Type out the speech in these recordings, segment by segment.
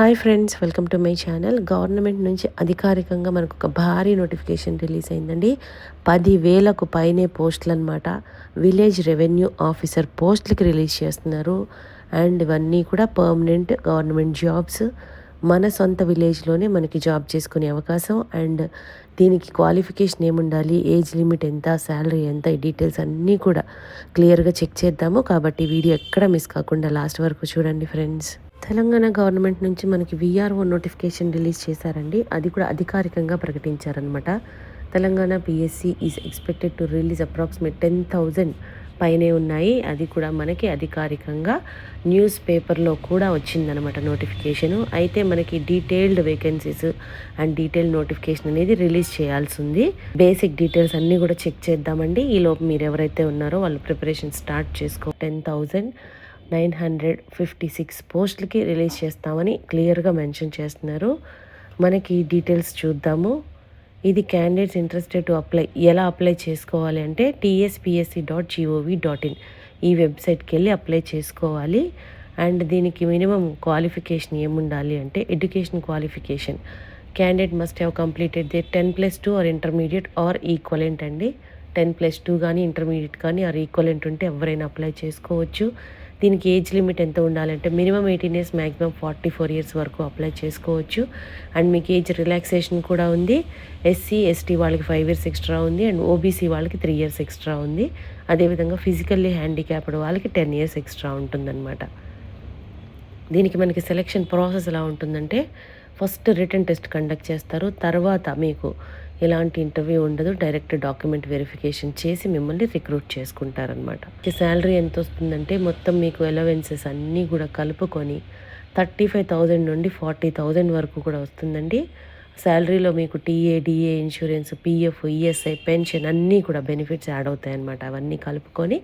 Hi friends welcome to my channel. Government నుంచి అధికారికంగా మనకు ఒక భారీ నోటిఫికేషన్ రిలీజ్ అయిందండి. పదివేలకు పైనే పోస్టులు అనమాట విలేజ్ రెవెన్యూ ఆఫీసర్ పోస్టులకి రిలీజ్ చేస్తున్నారు. అండ్ ఇవన్నీ కూడా పర్మనెంట్ గవర్నమెంట్ జాబ్స్. మన సొంత విలేజ్లోనే మనకి జాబ్ చేసుకునే అవకాశం. అండ్ దీనికి క్వాలిఫికేషన్ ఏముండాలి? ఏజ్ లిమిట్ ఎంత? శాలరీ ఎంత? ఈ డీటెయిల్స్ అన్నీ కూడా క్లియర్గా చెక్ చేద్దాము. కాబట్టి వీడియో ఎక్కడ మిస్ కాకుండా లాస్ట్ వరకు చూడండి ఫ్రెండ్స్. తెలంగాణ గవర్నమెంట్ నుంచి మనకి విఆర్ఓ నోటిఫికేషన్ రిలీజ్ చేశారండి. అది కూడా అధికారికంగా ప్రకటించారనమాట Telangana PSC is expected to release approximate ten thousand పైనే ఉన్నాయి. అది కూడా మనకి అధికారికంగా న్యూస్ పేపర్లో కూడా వచ్చిందనమాట నోటిఫికేషను అయితే మనకి detailed vacancies and detail notification అనేది రిలీజ్ చేయాల్సి ఉంది. బేసిక్ డీటెయిల్స్ అన్నీ కూడా చెక్ చేద్దామండి. ఈలోపు మీరు ఎవరైతే ఉన్నారో వాళ్ళు ప్రిపరేషన్ స్టార్ట్ చేసుకో ten thousand nine hundred fifty six పోస్టులకి రిలీజ్ చేస్తామని క్లియర్గా మెన్షన్ చేస్తున్నారు. మనకి డీటెయిల్స్ చూద్దాము. ఇది క్యాండిడేట్స్ ఇంట్రెస్టెడ్ టు అప్లై ఎలా అప్లై చేసుకోవాలి అంటే TSPSC dot gov dot in ఈ వెబ్సైట్కి వెళ్ళి అప్లై చేసుకోవాలి. అండ్ దీనికి మినిమం క్వాలిఫికేషన్ ఏముండాలి అంటే education qualification. Candidate must have completed the ten plus two or intermediate or equivalent అండి. టెన్ ప్లస్ టూ కానీ ఇంటర్మీడియట్ కానీ ఆర్ ఈక్వలెంట్ ఉంటే ఎవరైనా అప్లై చేసుకోవచ్చు. దీనికి ఏజ్ లిమిట్ ఎంత ఉండాలంటే minimum eighteen years maximum forty four years వరకు అప్లై చేసుకోవచ్చు. అండ్ మీకు ఏజ్ రిలాక్సేషన్ కూడా ఉంది. ఎస్సీ ఎస్టీ వాళ్ళకి ఫైవ్ ఇయర్స్ ఎక్స్ట్రా ఉంది. అండ్ ఓబీసీ వాళ్ళకి త్రీ ఇయర్స్ ఎక్స్ట్రా ఉంది. అదేవిధంగా ఫిజికల్లీ హ్యాండిక్యాప్డ్ వాళ్ళకి టెన్ ఇయర్స్ ఎక్స్ట్రా ఉంటుందన్నమాట. దీనికి మనకి సెలెక్షన్ ప్రాసెస్ ఎలా ఉంటుందంటే ఫస్ట్ రిటర్న్ టెస్ట్ కండక్ట్ చేస్తారు. తర్వాత మీకు ఎలాంటి ఇంటర్వ్యూ ఉండదు. డైరెక్ట్ డాక్యుమెంట్ వెరిఫికేషన్ చేసి మిమ్మల్ని రిక్రూట్ చేసుకుంటారనమాట శాలరీ ఎంత వస్తుందంటే మొత్తం మీకు ఎలవెన్సెస్ అన్నీ కూడా కలుపుకొని థర్టీ ఫైవ్ థౌజండ్ నుండి ఫార్టీ థౌజండ్ వరకు కూడా వస్తుందండి. శాలరీలో మీకు TA DA insurance PF ESI pension అన్నీ కూడా బెనిఫిట్స్ యాడ్ అవుతాయి అన్నమాట అవన్నీ కలుపుకొని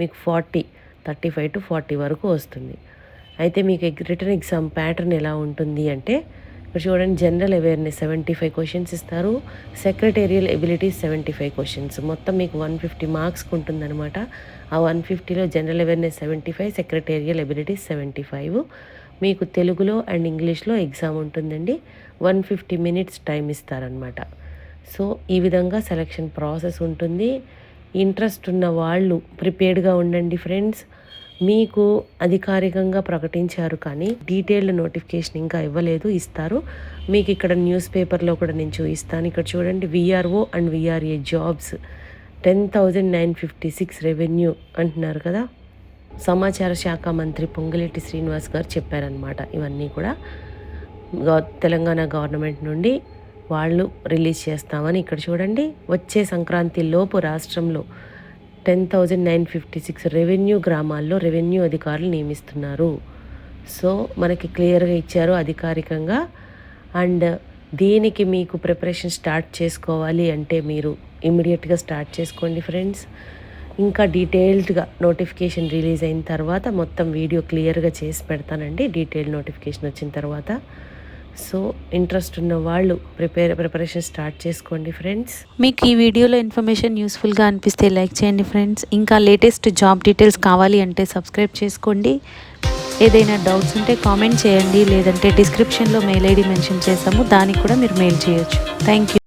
మీకు forty thirty five to forty వరకు వస్తుంది. అయితే మీకు రిటర్న్ ఎగ్జామ్ ప్యాటర్న్ ఎలా ఉంటుంది అంటే ఇక్కడ చూడండి general awareness seventy five questions ఇస్తారు. Secretarial abilities seventy five questions మొత్తం మీకు వన్ ఫిఫ్టీ మార్క్స్కి ఉంటుందన్నమాట ఆ వన్ ఫిఫ్టీలో general awareness seventy five secretarial abilities seventy five మీకు తెలుగులో అండ్ ఇంగ్లీష్లో ఎగ్జామ్ ఉంటుందండి. వన్ ఫిఫ్టీ మినిట్స్ టైం ఇస్తారనమాట సో ఈ విధంగా సెలక్షన్ ప్రాసెస్ ఉంటుంది. ఇంట్రెస్ట్ ఉన్న వాళ్ళు ప్రిపేర్డ్గా ఉండండి ఫ్రెండ్స్ మీకు అధికారికంగా ప్రకటించారు కానీ డీటెయిల్డ్ నోటిఫికేషన్ ఇంకా ఇవ్వలేదు ఇస్తారు. మీకు ఇక్కడ న్యూస్ పేపర్లో కూడా నేను చూపిస్తాను. ఇక్కడ చూడండి VRO and VRA jobs ten thousand nine fifty six revenue అంటున్నారు కదా. సమాచార శాఖ మంత్రి పొంగిరెడ్డి శ్రీనివాస్ గారు చెప్పారనమాట ఇవన్నీ కూడా తెలంగాణ గవర్నమెంట్ నుండి వాళ్ళు రిలీజ్ చేస్తామని. ఇక్కడ చూడండి వచ్చే సంక్రాంతి లోపు రాష్ట్రంలో ten thousand nine fifty six revenue గ్రామాల్లో రెవెన్యూ అధికారులు నియమిస్తున్నారు. సో మనకి క్లియర్గా ఇచ్చారు అధికారికంగా. అండ్ దీనికి మీకు ప్రిపరేషన్ స్టార్ట్ చేసుకోవాలి అంటే మీరు ఇమీడియట్గా స్టార్ట్ చేసుకోండి ఫ్రెండ్స్ ఇంకా డీటెయిల్డ్గా నోటిఫికేషన్ రిలీజ్ అయిన తర్వాత మొత్తం వీడియో క్లియర్గా చేసి పెడతానండి. డీటెయిల్డ్ నోటిఫికేషన్ వచ్చిన తర్వాత. సో ఇంట్రెస్ట్ ఉన్న వాళ్ళు ప్రిపేర్ ప్రిపరేషన్ స్టార్ట్ చేసుకోండి ఫ్రెండ్స్ మీకు ఈ వీడియోలో ఇన్ఫర్మేషన్ యూస్ఫుల్గా అనిపిస్తే లైక్ చేయండి ఫ్రెండ్స్ ఇంకా లేటెస్ట్ జాబ్ డీటెయిల్స్ కావాలి అంటే సబ్స్క్రైబ్ చేసుకోండి. ఏదైనా డౌట్స్ ఉంటే కామెంట్ చేయండి. లేదంటే డిస్క్రిప్షన్లో మెయిల్ ఐడి మెన్షన్ చేసాము దానికి కూడా మీరు మెయిల్ చేయొచ్చు. Thank you